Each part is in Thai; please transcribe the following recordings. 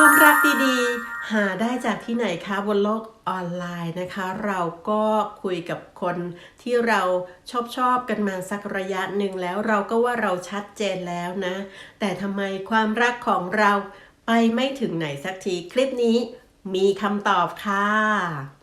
ความรักดีๆ หาได้จากที่ไหนคะบนโลกออนไลน์นะคะ เราก็คุยกับคนที่เราชอบชอบกันมาสักระยะหนึ่งแล้วเราก็ว่าเราชัดเจนแล้วนะ แต่ทำไมความรักของเราไปไม่ถึงไหนสักทีคลิปนี้มีคำตอบค่ะ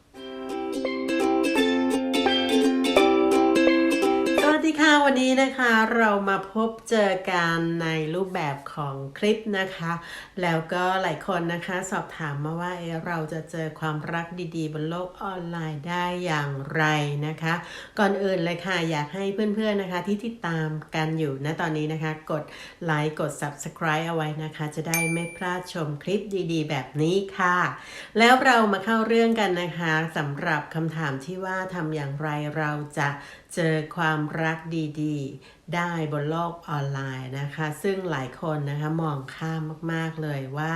วันนี้นะคะเรามาพบเจอกันในรูปแบบของคลิปนะคะ แล้วก็หลายคนนะคะสอบถามมาว่าเอ๊ะเราจะเจอความรักดีๆ บนโลกออนไลน์ได้อย่างไรนะคะ ก่อนอื่นเลยค่ะอยากให้เพื่อนๆนะคะที่ติดตามกันอยู่ณตอนนี้นะคะ กดไลค์กด subscribe เอาไว้นะคะ จะได้ไม่พลาดชมคลิปดีๆ แบบนี้ค่ะ แล้วเรามาเข้าเรื่องกันนะคะสำหรับคำถามที่ว่าทำอย่างไรเราจะเจอความรักดีๆที่ได้บนโลกออนไลน์นะคะ ซึ่งหลายคนนะคะมองข้ามมาก ๆ เลยว่า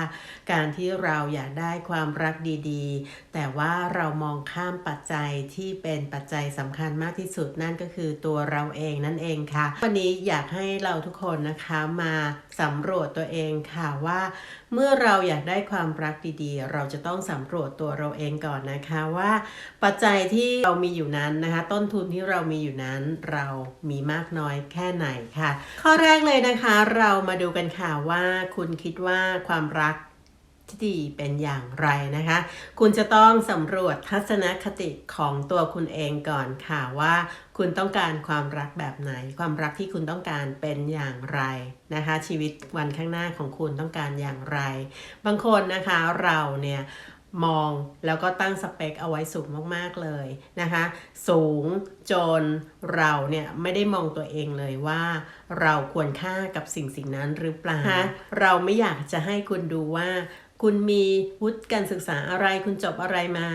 การที่เราอยากได้ความรักดีๆ แต่ว่าเรามองข้ามปัจจัยที่เป็นปัจจัยสำคัญมากที่สุดนั่นก็คือตัวเราเองนั่นเองค่ะ วันนี้อยากให้เราทุกคนนะคะมาสำรวจตัวเองค่ะว่า เมื่อเราอยากได้ความรักดีๆ เราจะต้องสำรวจตัวเราเองก่อนนะคะว่า ปัจจัยที่เรามีอยู่นั้นนะคะ ต้นทุนที่เรามีอยู่นั้นเรามีมากน้อยแค่ค่ไหนค่ะ ข้อแรกเลยนะคะ เรามาดูกันค่ะว่าคุณคิดว่าความรักที่ดีเป็นอย่างไรนะคะ คุณจะต้องสำรวจทัศนคติของตัวคุณเองก่อนค่ะว่า คุณต้องการความรักแบบไหน ความรักที่คุณต้องการเป็นอย่างไรนะคะ ชีวิตวันข้างหน้าของคุณต้องการอย่างไร บางคนนะคะเราเนี่ย มองแล้วก็ตั้งสเปคเอาไว้สูงมากๆเลยนะคะ สูงจนเราเนี่ยไม่ได้มองตัวเองเลยว่า เราควรค่ากับสิ่งสิ่งนั้นหรือเปล่านะคะเราไม่อยากจะให้คุณดูว่าคุณมีวุฒิการศึกษาอะไรคุณจบอะไรมา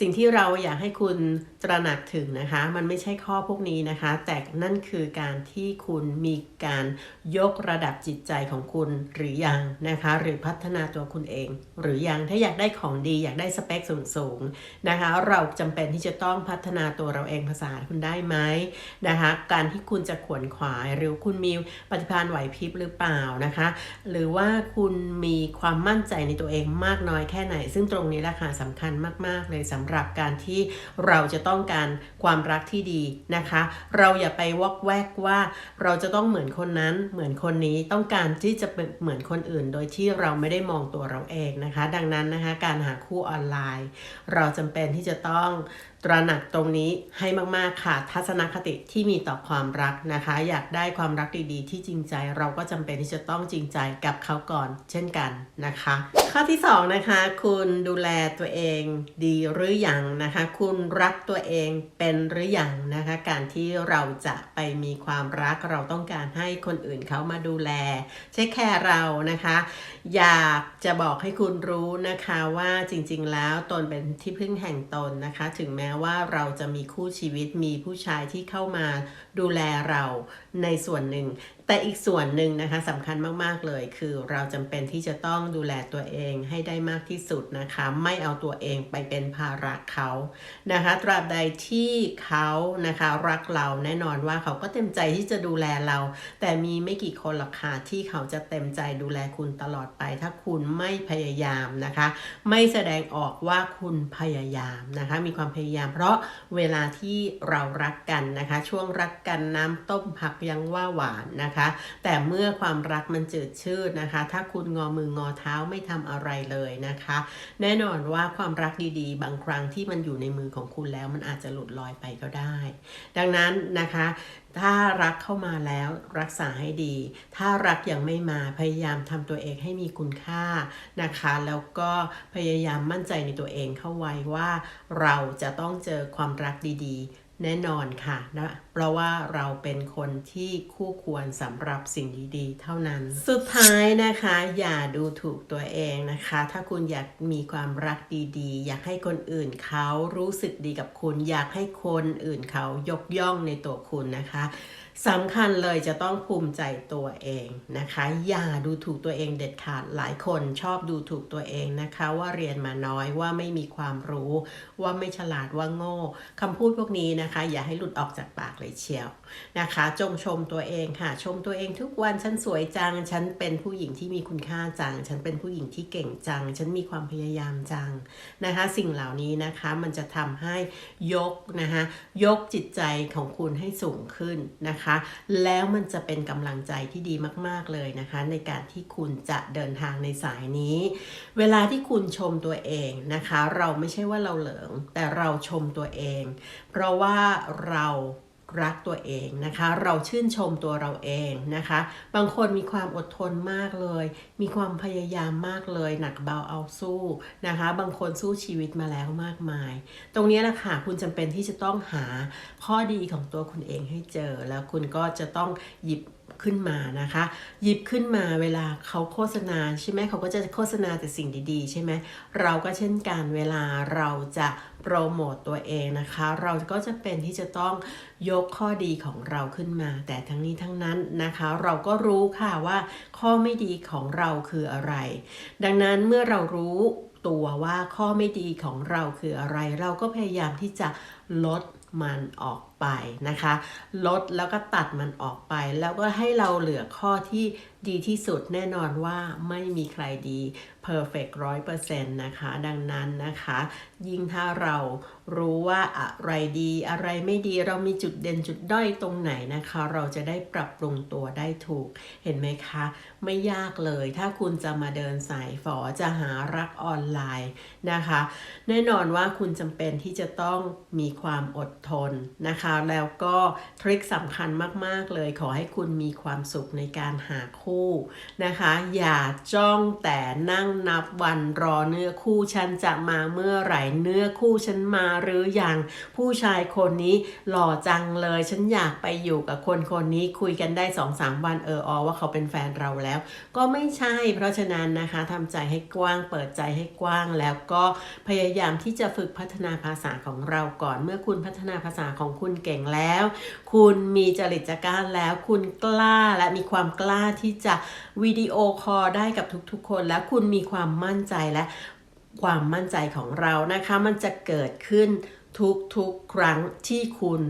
สิ่งที่เราอยากให้คุณตระหนักถึงนะคะ มันไม่ใช่ข้อพวกนี้นะคะ แต่นั่นคือการที่คุณมีการยกระดับจิตใจของคุณหรือยังนะคะ หรือพัฒนาตัวคุณเอง หรือยังถ้าอยากได้ของดีอยากได้สเปคสูงๆนะคะ เราจำเป็นที่จะต้องพัฒนาตัวเราเองภาษาคุณได้ไหมนะคะ การที่คุณจะขวนขวาย หรือคุณมีปฏิภาณไหวพริบหรือเปล่านะคะ หรือว่าคุณมีความมั่นใจในตัวเองมากน้อยแค่ไหน ซึ่งตรงนี้แหละค่ะสำคัญมาก ๆ เลยสำหรับการที่เราจะต้องการความรักที่ดีนะคะ เราอย่าไปวอกแวกว่าเราจะต้องเหมือนคนนั้นเหมือนคนนี้ต้องการที่จะเป็นเหมือนคนอื่น โดยที่เราไม่ได้มองตัวเราเองนะคะ ดังนั้นนะคะการหาคู่ออนไลน์ เราจำเป็นที่จะต้องตระหนักตรงนี้ให้มากๆค่ะทัศนคติที่มีต่อความรักนะคะ อยากได้ความรักดีๆ ที่จริงใจเราก็จำเป็นที่จะต้องจริงใจกับเขาก่อน เช่นกันนะคะ ข้อที่สองนะคะ คุณดูแลตัวเองดีหรือือ,อยังนะคะ คุณรักตัวเองเป็นหรือยังนะคะ การที่เราจะไปมีความรักเราต้องการให้คนอื่นเขามาดูแลเช็คแคร์เรานะคะ อยากจะบอกให้คุณรู้นะคะว่าจริงๆแล้วตนเป็นที่พึ่งแห่งตนนะคะ ถึงแม้ว่าเราจะมีคู่ชีวิตมีผู้ชายที่เข้ามาดูแลเราในส่วนหนึ่ง แต่อีกส่วนหนึ่งนะคะสำคัญมาก ๆ เลย คือเราจำเป็นที่จะต้องดูแลตัวเองให้ได้มากที่สุดนะคะ ไม่เอาตัวเองไปเป็นภาระเขานะคะ ตราบใดที่เขานะคะรักเราแน่นอนว่าเขาก็เต็มใจที่จะดูแลเรา แต่มีไม่กี่คนหรอกค่ะที่เขาจะเต็มใจดูแลคุณตลอดไป ถ้าคุณไม่พยายามนะคะ ไม่แสดงออกว่าคุณพยายามนะคะ มีความพยายาม เพราะเวลาที่เรารักกันนะคะ ช่วงรักกันน้ำต้มผักยังว่าหวานนะคะแต่เมื่อความรักมันจืดชืดนะคะ ถ้าคุณงอมืองอเท้าไม่ทำอะไรเลยนะคะ แน่นอนว่าความรักดีๆ บางครั้งที่มันอยู่ในมือของคุณแล้วมันอาจจะหลุดลอยไปก็ได้ ดังนั้นนะคะถ้ารักเข้ามาแล้วรักษาให้ดี ถ้ารักยังไม่มาพยายามทำตัวเองให้มีคุณค่านะคะ แล้วก็พยายามมั่นใจในตัวเองเข้าไว้ว่า เราจะต้องเจอความรักดีๆ แน่นอนค่ะนะเพราะว่าเราเป็นคนที่คู่ควรสำหรับสิ่งดีๆ เท่านั้น สุดท้ายนะคะ อย่าดูถูกตัวเองนะคะ ถ้าคุณอยากมีความรักดีๆ อยากให้คนอื่นเขารู้สึกดีกับคุณ อยากให้คนอื่นเขายกย่องในตัวคุณนะคะ สำคัญเลยจะต้องภูมิใจตัวเองนะคะ อย่าดูถูกตัวเองเด็ดขาดหลายคนชอบดูถูกตัวเองนะคะ ว่าเรียนมาน้อยว่าไม่มีความรู้ ว่าไม่ฉลาดว่าโง่คำพูดพวกนี้นะคะ อย่าให้หลุดออกจากปากเลยเชียวนะคะ จงชมตัวเองค่ะ ชมตัวเองทุกวันฉันสวยจัง ฉันเป็นผู้หญิงที่มีคุณค่าจัง ฉันเป็นผู้หญิงที่เก่งจัง ฉันมีความพยายามจังนะคะ สิ่งเหล่านี้นะคะมันจะทำให้ยกนะคะยกจิตใจของคุณให้สูงขึ้นนะคะนะคะ แล้วมันจะเป็นกำลังใจที่ดีมากๆเลยนะคะ ในการที่คุณจะเดินทางในสายนี้ เวลาที่คุณชมตัวเองนะคะ เราไม่ใช่ว่าเราเหลิง แต่เราชมตัวเอง เพราะว่าเรา รักตัวเองนะคะ เราชื่นชมตัวเราเองนะคะ บางคนมีความอดทนมากเลย มีความพยายามมากเลย หนักเบาเอาสู้นะคะ บางคนสู้ชีวิตมาแล้วมากมาย ตรงนี้แหละค่ะคุณจำเป็นที่จะต้องหาข้อดีของตัวคุณเองให้เจอ แล้วคุณก็จะต้องหยิบขึ้นมานะคะ หยิบขึ้นมาเวลาเขาโฆษณาใช่ไหมเขาก็จะโฆษณาแต่สิ่งดีๆ ใช่ไหมเราก็เช่นกันเวลาเราจะโปรโมตตัวเองนะคะ เราก็จะเป็นที่จะต้องยกข้อดีของเราขึ้นมา แต่ทั้งนี้ทั้งนั้นนะคะ เราก็รู้ค่ะว่าข้อไม่ดีของเราคืออะไร ดังนั้นเมื่อเรารู้ตัวว่าข้อไม่ดีของเราคืออะไร เราก็พยายามที่จะลดมันออก ไปนะคะ ลดแล้วก็ตัดมันออกไป แล้วก็ให้เราเหลือข้อที่ดีที่สุดแน่นอนว่าไม่มีใครดี perfect ร้อยเปอร์เซ็นต์นะคะ ดังนั้นนะคะ ยิ่งถ้าเรารู้ว่าอะไรดีอะไรไม่ดีเรามีจุดเด่นจุดด้อยตรงไหนนะคะ เราจะได้ปรับปรุงตัวได้ถูก เห็นไหมคะ ไม่ยากเลยถ้าคุณจะมาเดินสายฝอจะหารักออนไลน์นะคะ แน่นอนว่าคุณจำเป็นที่จะต้องมีความอดทนนะคะแล้วก็ทริคสำคัญมาก ๆ เลยขอให้คุณมีความสุขในการหาคู่นะคะ อย่าจ้องแต่นั่งนับวันรอเนื้อคู่ฉันจะมาเมื่อไหร่เนื้อคู่ฉันมาหรืออยังผู้ชายคนนี้หล่อจังเลย ฉันอยากไปอยู่กับคนคนนี้คุยกันได้สองสามวันเออออว่าเขาเป็นแฟนเราแล้ว ก็ไม่ใช่ เพราะฉะนั้นนะคะทำใจให้กว้างเปิดใจให้กว้างแล้วก็พยายามที่จะฝึกพัฒนาภาษาของเราก่อนเมื่อคุณพัฒนาภาษาของคุณเก่งแล้ว คุณมีจริตจักรแล้ว คุณกล้าและมีความกล้าที่จะวิดีโอคอลได้กับทุกๆ คน และคุณมีความมั่นใจและความมั่นใจของเรานะคะ มันจะเกิดขึ้นทุกๆ ครั้งที่คุณ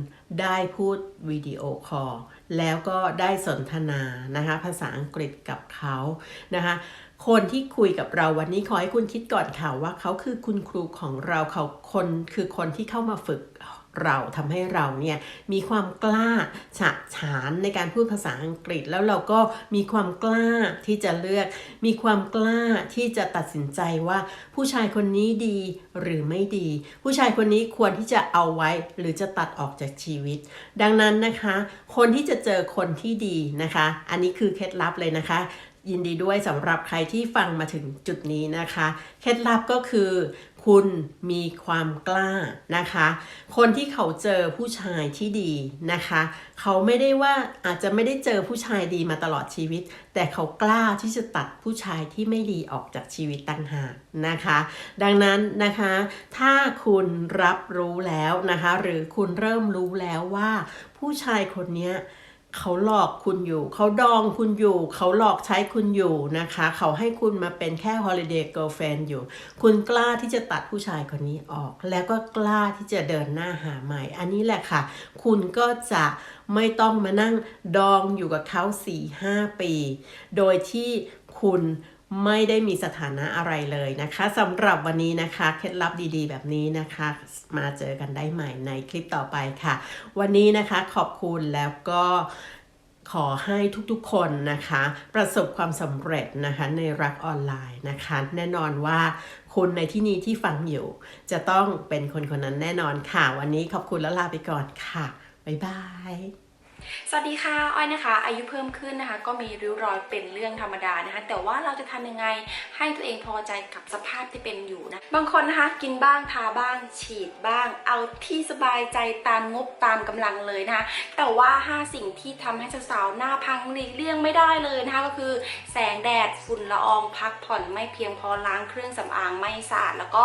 ได้พูดวิดีโอคอลแล้วก็ได้สนทนานะคะ ภาษาอังกฤษกับเขานะคะคนที่คุยกับเราวันนี้ขอให้คุณคิดก่อนค่ะว่าเขาคือคุณครูของเราเขาคนคือคนที่เข้ามาฝึก เราทำให้เราเนี่ยมีความกล้าฉะฉานในการพูดภาษาอังกฤษ แล้วเราก็มีความกล้าที่จะเลือก มีความกล้าที่จะตัดสินใจว่า ผู้ชายคนนี้ดีหรือไม่ดี ผู้ชายคนนี้ควรที่จะเอาไว้หรือจะตัดออกจากชีวิต ดังนั้นนะคะ คนที่จะเจอคนที่ดีนะคะ อันนี้คือเคล็ดลับเลยนะคะยินดีด้วยสำหรับใครที่ฟังมาถึงจุดนี้นะคะ เคล็ดลับก็คือ คุณมีความกล้านะคะ คนที่เขาเจอผู้ชายที่ดีนะคะ เขาไม่ได้ว่าอาจจะไม่ได้เจอผู้ชายดีมาตลอดชีวิต แต่เขากล้าที่จะตัดผู้ชายที่ไม่ดีออกจากชีวิตต่างหากนะคะ ดังนั้นนะคะ ถ้าคุณรับรู้แล้วนะคะ หรือคุณเริ่มรู้แล้วว่าผู้ชายคนนี้ เขาหลอกคุณอยู่ เขาดองคุณอยู่ เขาหลอกใช้คุณอยู่นะคะ เขาให้คุณมาเป็นแค่ holiday girlfriend อยู่ คุณกล้าที่จะตัดผู้ชายคนนี้ออก แล้วก็กล้าที่จะเดินหน้าหาใหม่ อันนี้แหละค่ะ คุณก็จะไม่ต้องมานั่งดองอยู่กับเขา4-5 ปี โดยที่คุณ ไม่ได้มีสถานะอะไรเลยนะคะสำหรับวันนี้นะคะ เคล็ดลับดีๆ แบบนี้นะคะ มาเจอกันได้ใหม่ในคลิปต่อไปค่ะ วันนี้นะคะขอบคุณแล้วก็ขอให้ทุกๆคนนะคะ ประสบความสำเร็จนะคะในรักออนไลน์นะคะ แน่นอนว่าคุณในที่นี้ที่ฟังอยู่ จะต้องเป็นคนคนนั้นแน่นอนค่ะ วันนี้ขอบคุณแล้วลาไปก่อนค่ะ บ๊ายบาย สวัสดีค่ะ อ้อยนะคะ อายุเพิ่มขึ้นนะคะ ก็มีริ้วรอยเป็นเรื่องธรรมดานะคะ แต่ว่าเราจะทำยังไงให้ตัวเองพอใจกับสภาพที่เป็นอยู่นะ บางคนนะคะ กินบ้าง ทาบ้าง ฉีดบ้าง เอาที่สบายใจตามงบตามกำลังเลยนะคะ แต่ว่า 5 สิ่งที่ทำให้สาวๆหน้าพังหลีกเลี่ยงไม่ได้เลยนะคะ ก็คือแสงแดด ฝุ่นละออง พักผ่อนไม่เพียงพอ ล้างเครื่องสำอางไม่สะอาด แล้วก็